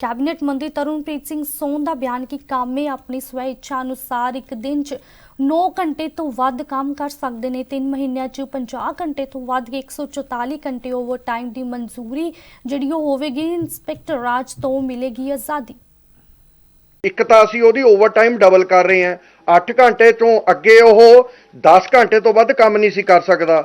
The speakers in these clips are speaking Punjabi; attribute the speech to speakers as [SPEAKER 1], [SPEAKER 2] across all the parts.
[SPEAKER 1] ਕੈਬਨਿਟ ਮੰਤਰੀ ਤਰੁਣਪ੍ਰੀਤ ਸਿੰਘ ਸੋਨ ਦਾ ਬਿਆਨ ਕਿ ਕਾਮੇ ਆਪਣੀ ਸਵੈ ਇੱਛਾ ਅਨੁਸਾਰ ਇੱਕ ਦਿਨ 'ਚ 9 ਘੰਟੇ ਤੋਂ ਵੱਧ ਕੰਮ ਕਰ ਸਕਦੇ ਨੇ। 3 ਮਹੀਨਿਆਂ 'ਚ 50 ਘੰਟੇ ਤੋਂ ਵੱਧ ਕੇ 144 ਘੰਟੇ ਓਵਰ ਟਾਈਮ ਦੀ ਮਨਜ਼ੂਰੀ ਜਿਹੜੀ ਉਹ ਹੋਵੇਗੀ, ਇੰਸਪੈਕਟਰ ਰਾਜ ਤੋਂ ਮਿਲੇਗੀ ਆਜ਼ਾਦੀ।
[SPEAKER 2] ਇੱਕ ਤਾਂ ਅਸੀਂ ਉਹਦੀ ਓਵਰਟਾਈਮ ਡਬਲ ਕਰ ਰਹੇ ਹਾਂ। 8 ਘੰਟੇ ਤੋਂ ਅੱਗੇ ਉਹ 10 ਘੰਟੇ ਤੋਂ ਵੱਧ ਕੰਮ ਨਹੀਂ ਸੀ ਕਰ ਸਕਦਾ।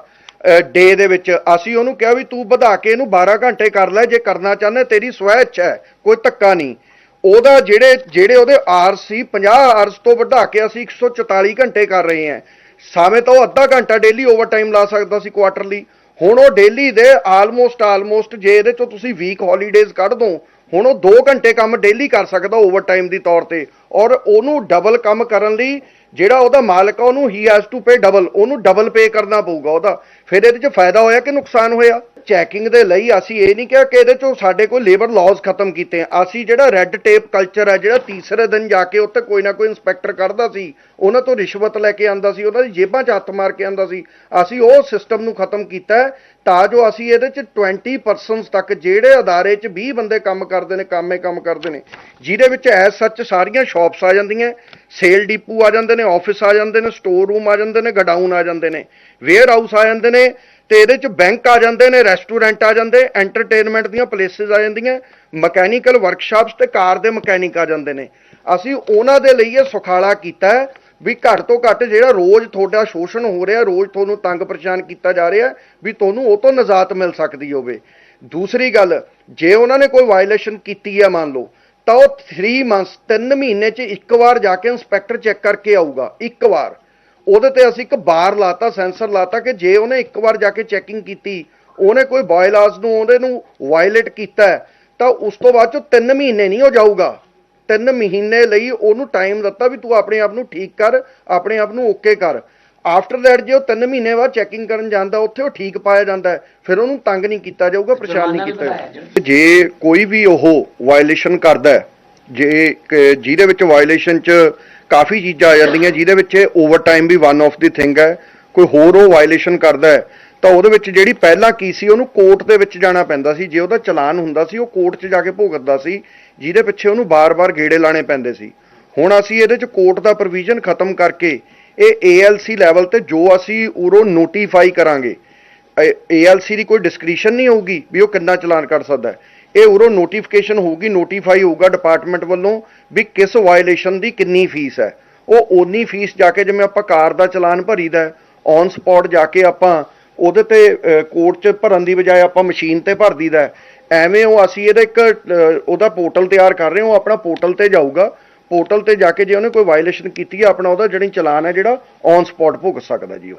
[SPEAKER 2] ਡੇ ਦੇ ਵਿੱਚ। ਅਸੀਂ ਉਹਨੂੰ ਕਿਹਾ ਵੀ ਤੂੰ ਵਧਾ ਕੇ ਇਹਨੂੰ 12 ਘੰਟੇ ਕਰ ਲੈ, ਜੇ ਕਰਨਾ ਚਾਹੁੰਦਾ ਤੇਰੀ ਸਵੈ ਇੱਛਾ ਹੈ, ਕੋਈ ਧੱਕਾ ਨਹੀਂ। ਉਹਦਾ ਜਿਹੜੇ ਜਿਹੜੇ ਉਹਦੇ ਆਰ ਸੀ 50 ਆਰਸ ਤੋਂ ਵਧਾ ਕੇ ਅਸੀਂ 144 ਘੰਟੇ ਕਰ ਰਹੇ ਹਾਂ। ਸਾਵੇਂ ਤਾਂ ਉਹ ਅੱਧਾ ਘੰਟਾ ਡੇਲੀ ਓਵਰਟਾਈਮ ਲਾ ਸਕਦਾ ਸੀ ਕੁਆਟਰਲੀ ਹੁਣ ਉਹ ਡੇਲੀ ਦੇ ਆਲਮੋਸਟ ਆਲਮੋਸਟ ਜੇ ਇਹਦੇ ਚੋਂ ਤੁਸੀਂ ਵੀਕ ਹੌਲੀਡੇਜ਼ ਕੱਢ ਦੋ, ਹੁਣ ਉਹ 2 ਘੰਟੇ ਕੰਮ ਡੇਲੀ ਕਰ ਸਕਦਾ ਓਵਰਟਾਈਮ ਦੀ ਤੌਰ ਤੇ। ਔਰ ਉਹਨੂੰ ਡਬਲ ਕੰਮ ਕਰਨ ਲਈ ਜਿਹੜਾ ਉਹਦਾ ਮਾਲਕ ਆ, ਉਹਨੂੰ ਹੀ ਹੈਜ਼ ਟੂ ਪੇ ਡਬਲ ਉਹਨੂੰ ਡਬਲ ਪੇ ਕਰਨਾ ਪਊਗਾ ਉਹਦਾ। ਫਿਰ ਇਹਦੇ 'ਚ ਫਾਇਦਾ ਹੋਇਆ ਕਿ ਨੁਕਸਾਨ ਹੋਇਆ? ਚੈਕਿੰਗ ਦੇ ਲਈ ਅਸੀਂ ਇਹ ਨਹੀਂ ਕਿਹਾ ਕਿ ਇਹਦੇ 'ਚੋਂ ਸਾਡੇ ਕੋਲ ਲੇਬਰ ਲਾਜ਼ ਖਤਮ ਕੀਤੇ ਆ। ਅਸੀਂ ਜਿਹੜਾ ਰੈੱਡ ਟੇਪ ਕਲਚਰ ਹੈ ਜਿਹੜਾ ਤੀਸਰੇ ਦਿਨ ਜਾ ਕੇ ਉੱਥੇ ਕੋਈ ਨਾ ਕੋਈ ਇਨਸਪੈਕਟਰ ਕਰਦਾ ਸੀ, ਉਹਨਾਂ ਤੋਂ ਰਿਸ਼ਵਤ ਲੈ ਕੇ ਆਂਦਾ ਸੀ, ਉਹਨਾਂ ਦੀ ਜੇਬਾਂ 'ਚ ਹੱਥ ਮਾਰ ਕੇ ਆਂਦਾ ਸੀ। ਅਸੀਂ ਉਹ ਸਿਸਟਮ ਨੂੰ ਖਤਮ ਕੀਤਾ ਤਾਂ ਜੋ ਅਸੀਂ ਇਹਦੇ 'ਚ 20% ਤੱਕ ਜਿਹੜੇ ਅਦਾਰੇ 'ਚ 20 ਬੰਦੇ ਕੰਮ ਕਰਦੇ ਨੇ, ਕੰਮੇ ਕੰਮ ਕਰਦੇ ਨੇ, ਜਿਹਦੇ ਵਿੱਚ ਐਸ ਸੱਚ ਸਾਰੀਆਂ ਸ਼ਾਪਸ ਆ ਜਾਂਦੀਆਂ। ਸੇਲ ਡਿਪੂ ਆ ਜਾਂਦੇ ਨੇ, ਆਫਿਸ ਆ ਜਾਂਦੇ ਨੇ ਸਟੋਰ ਰੂਮ ਆ ਜਾਂਦੇ ਨੇ, ਗਡਾਊਨ ਆ ਜਾਂਦੇ ਨੇ ਵੇਅਰ ਹਾਊਸ ਆ ਜਾਂਦੇ ਨੇ ਤੇ ਇਹਦੇ 'ਚ ਬੈਂਕ ਆ ਜਾਂਦੇ ਨੇ ਰੈਸਟੋਰੈਂਟ ਆ ਜਾਂਦੇ ਐਂਟਰਟੇਨਮੈਂਟ ਦੀਆਂ ਪਲੇਸਿਸ ਆ ਜਾਂਦੀਆਂ ਮਕੈਨੀਕਲ ਵਰਕਸ਼ਾਪਸ ਤੇ ਕਾਰ ਦੇ ਮਕੈਨਿਕ ਆ ਜਾਂਦੇ ਨੇ। ਅਸੀਂ ਉਹਨਾਂ ਦੇ ਲਈ ਇਹ ਸੁਖਾਲਾ ਕੀਤਾ ਵੀ ਘੱਟ ਤੋਂ ਘੱਟ ਜਿਹੜਾ ਰੋਜ਼ ਤੁਹਾਡਾ ਸ਼ੋਸ਼ਣ ਹੋ ਰਿਹਾ, ਰੋਜ਼ ਤੁਹਾਨੂੰ ਤੰਗ ਪਰੇਸ਼ਾਨ ਕੀਤਾ ਜਾ ਰਿਹਾ, ਵੀ ਤੁਹਾਨੂੰ ਉਹ ਤੋਂ ਨਜ਼ਾਤ ਮਿਲ ਸਕਦੀ ਹੋਵੇ। ਦੂਸਰੀ ਗੱਲ, ਜੇ ਉਹਨਾਂ ਨੇ ਕੋਈ ਵਾਇਲੇਸ਼ਨ ਕੀਤੀ ਹੈ ਮੰਨ ਲਓ ਤਾਂ ਉਹ 3 ਮੰਥਸ 3 ਮਹੀਨੇ 'ਚ ਇੱਕ ਵਾਰ ਜਾ ਕੇ ਇੰਸਪੈਕਟਰ ਚੈੱਕ ਕਰਕੇ ਆਊਗਾ, ਇੱਕ ਵਾਰ। ਉਹਦੇ ਤੇ ਅਸੀਂ ਇੱਕ ਬਾਰ ਲਾਤਾ ਸੈਂਸਰ ਲਾਤਾ ਕਿ ਜੇ ਉਹਨੇ ਇੱਕ ਵਾਰ ਜਾ ਕੇ ਚੈਕਿੰਗ ਕੀਤੀ, ਉਹਨੇ ਕੋਈ ਬਾਇਲਾਸ ਨੂੰ, ਉਹਦੇ ਨੂੰ ਵਾਇਲੇਟ ਕੀਤਾ ਤਾਂ ਉਸ ਤੋਂ ਬਾਅਦ ਚੋਂ 3 ਮਹੀਨੇ ਨਹੀਂ ਹੋ ਜਾਊਗਾ। 3 ਮਹੀਨੇ ਲਈ ਉਹਨੂੰ ਟਾਈਮ ਦਿੱਤਾ ਵੀ ਤੂੰ ਆਪਣੇ ਆਪ ਨੂੰ ਠੀਕ ਕਰ, ਆਪਣੇ ਆਪ ਨੂੰ ਓਕੇ ਕਰ। ਆਫਟਰ ਦੈਟ ਜੇ ਉਹ 3 ਮਹੀਨੇ ਬਾਅਦ ਚੈਕਿੰਗ ਕਰਨ ਜਾਂਦਾ ਉੱਥੇ ਉਹ ਠੀਕ ਪਾਇਆ ਜਾਂਦਾ ਫਿਰ ਉਹਨੂੰ ਤੰਗ ਨਹੀਂ ਕੀਤਾ ਜਾਊਗਾ ਪਰੇਸ਼ਾਨ ਨਹੀਂ ਕੀਤਾ ਜਾਊਗਾ। ਜੇ ਕੋਈ ਵੀ ਉਹ ਵਾਇਲੇਸ਼ਨ ਕਰਦਾ ਜੇ ਜਿਹਦੇ ਵਿੱਚ ਵਾਇਲੇਸ਼ਨ 'ਚ ਕਾਫੀ ਚੀਜ਼ਾਂ ਆ ਜਾਂਦੀਆਂ ਜਿਹਦੇ ਵਿੱਚ ਓਵਰਟਾਈਮ ਵੀ ਵਨ ਆਫ ਦੀ ਥਿੰਗ ਹੈ ਕੋਈ ਹੋਰ ਉਹ ਵਾਇਲੇਸ਼ਨ ਕਰਦਾ ਤਾਂ ਉਹਦੇ ਵਿੱਚ ਜਿਹੜੀ ਪਹਿਲਾਂ ਕੀ ਸੀ ਉਹਨੂੰ ਕੋਰਟ ਦੇ ਵਿੱਚ ਜਾਣਾ ਪੈਂਦਾ ਸੀ। ਜੇ ਉਹਦਾ ਚਲਾਨ ਹੁੰਦਾ ਸੀ ਉਹ ਕੋਰਟ 'ਚ ਜਾ ਕੇ ਭੁਗਤਦਾ ਸੀ ਜਿਹਦੇ ਪਿੱਛੇ ਉਹਨੂੰ ਬਾਰ-ਬਾਰ ਗੇੜੇ ਲਾਣੇ ਪੈਂਦੇ ਸੀ। ਹੁਣ ਅਸੀਂ ਇਹਦੇ 'ਚ ਕੋਰਟ ਦਾ ਪ੍ਰੋਵੀਜ਼ਨ ਖਤਮ ਕਰਕੇ ਇਹ ALC ਲੈਵਲ ਤੇ ਜੋ ਅਸੀਂ ਉਰੋਂ ਨੋਟੀਫਾਈ ਕਰਾਂਗੇ ALC ਦੀ ਕੋਈ ਡਿਸਕ੍ਰਿਸ਼ਨ ਨਹੀਂ ਹੋਊਗੀ ਵੀ ਉਹ ਕਿੰਨਾ ਚਲਾਨ ਕਰ ਸਕਦਾ ਹੈ। ਇਹ ਉਰੋਂ ਨੋਟੀਫਿਕੇਸ਼ਨ ਹੋਊਗੀ ਨੋਟੀਫਾਈ ਹੋਊਗਾ ਡਿਪਾਰਟਮੈਂਟ ਵੱਲੋਂ ਵੀ ਕਿਸ ਵਾਇਲੇਸ਼ਨ ਦੀ ਕਿੰਨੀ ਫੀਸ ਹੈ। ਉਹ ਓਨੀ ਫੀਸ ਜਾ ਕੇ ਜਿਵੇਂ ਆਪਾਂ ਕਾਰ ਦਾ ਚਲਾਨ ਭਰੀਦਾ ਔਨ ਸਪੌਟ ਜਾ ਕੇ ਆਪਾਂ ਉਹਦੇ ਤੇ ਕੋਰਟ 'ਚ ਭਰਨ ਦੀ ਬਜਾਏ ਆਪਾਂ ਮਸ਼ੀਨ ਤੇ ਭਰ ਦਈਦਾ ਐਵੇਂ ਉਹ ਅਸੀਂ ਇਹਦਾ ਇੱਕ ਉਹਦਾ ਪੋਰਟਲ ਤਿਆਰ ਕਰ ਰਹੇ ਹਾਂ, ਉਹ ਆਪਣਾ ਪੋਰਟਲ ਤੇ ਜਾਊਗਾ। ਪੋਰਟਲ ਤੇ ਜਾ ਕੇ ਜੇ ਉਹਨੇ ਕੋਈ ਵਾਇਲੇਸ਼ਨ ਕੀਤੀ ਹੈ ਆਪਣਾ ਉਹਦਾ ਜਿਹੜੀ ਚਲਾਨ ਹੈ ਜਿਹੜਾ ਔਨ ਸਪੌਟ ਭੁਗਤ ਸਕਦਾ ਜੀ ਉਹ।